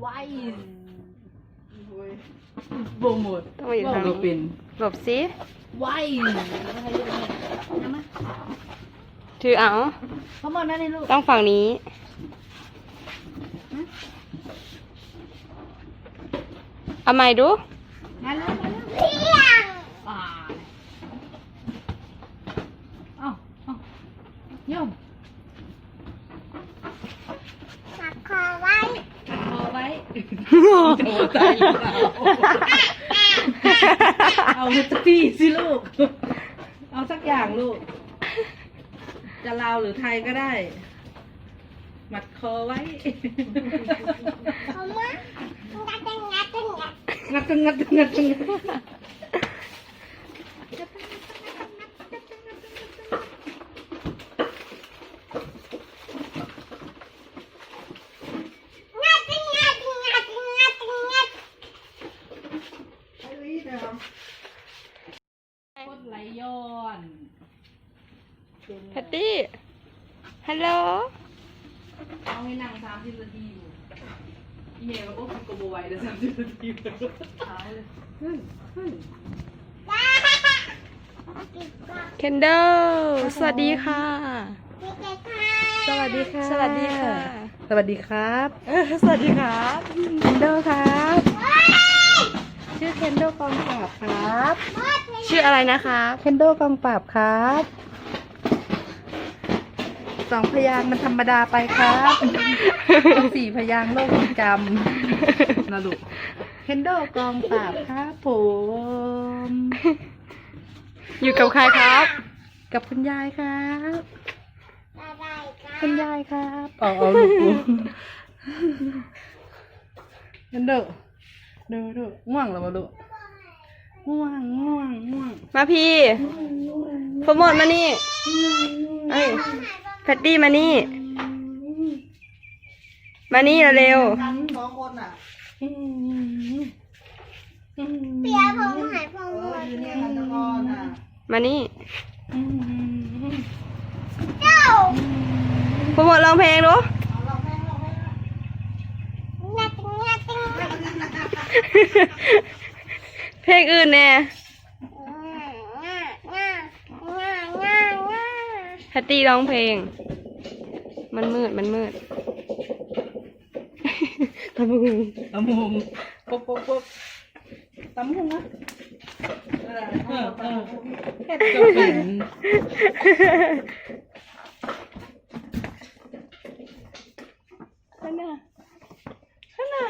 ไว้โอ้ยโบหมดต้องมาอยู่ทางเรานี้เป็นหลบสิไว้แล้วให้เยอะเลยนะมะถือเอาพ่อหมดนั่นเลยลูกต้องฝั่งนี้เอาใหม่ดูมาแล้วมาแล้วอ่าเอาเอาโยมตักคอไว้พอไว้ โอ้ตายแล้วเอาสักทีสิลูก เอาสักอย่างลูก จะลาวหรือไทยก็ได้ มัดคอไว้เอามางัดงัดงัดงัดงัดงัดงัด งัดงัดงัดงัดงัด กดไหลย้อน แพตตี้ ฮัลโหลเอาให้นั่งสามสิบนาทีอยู่อีเมลก็โอ้ยก็บไหวแล้วสามสิบนาทีเอาเลยขึ้นขึ้นเคนเดลสวัสดีค่ะ สวัสดีค่ะ สวัสดีค่ะ สวัสดีครับ สวัสดีครับเคนโดครับ ชื่อเคนโดกองปราบครับ ชื่ออะไรนะคะ เคนโดกองปราบครับ สองพยางค์มันธรรมดาไปครับต้องสี่พยางค์โลกยังจำนะลูกเคนโดกองปราบครับผม อยู่กับใครครับ กับคุณยายครับอะไรกัคุนณยายครับอ๋อเอาลูกกูเคนโดดูดูง่วงแล้วมาลูกง่วงง่วงง่วงมาพี่โปรโมทมานี่เอ้ย แพตตี้มานี่ มานี่เร็วอืมเปียผมหายผมหมดๆมานี่อืมเจ้าโปรโมทร้องเพลงดูงัดงัดงัดเพลงอื่นแน่ งัดงัดงัดงัดงัด แพตตี้ร้องเพลง มันมืด มันมืดทำมึงตำหุงปุ๊บปุ๊บปุ๊บตำหุงอะเออเออเออเฮ็ดก็เป็นข้างหน้าข้างหน้า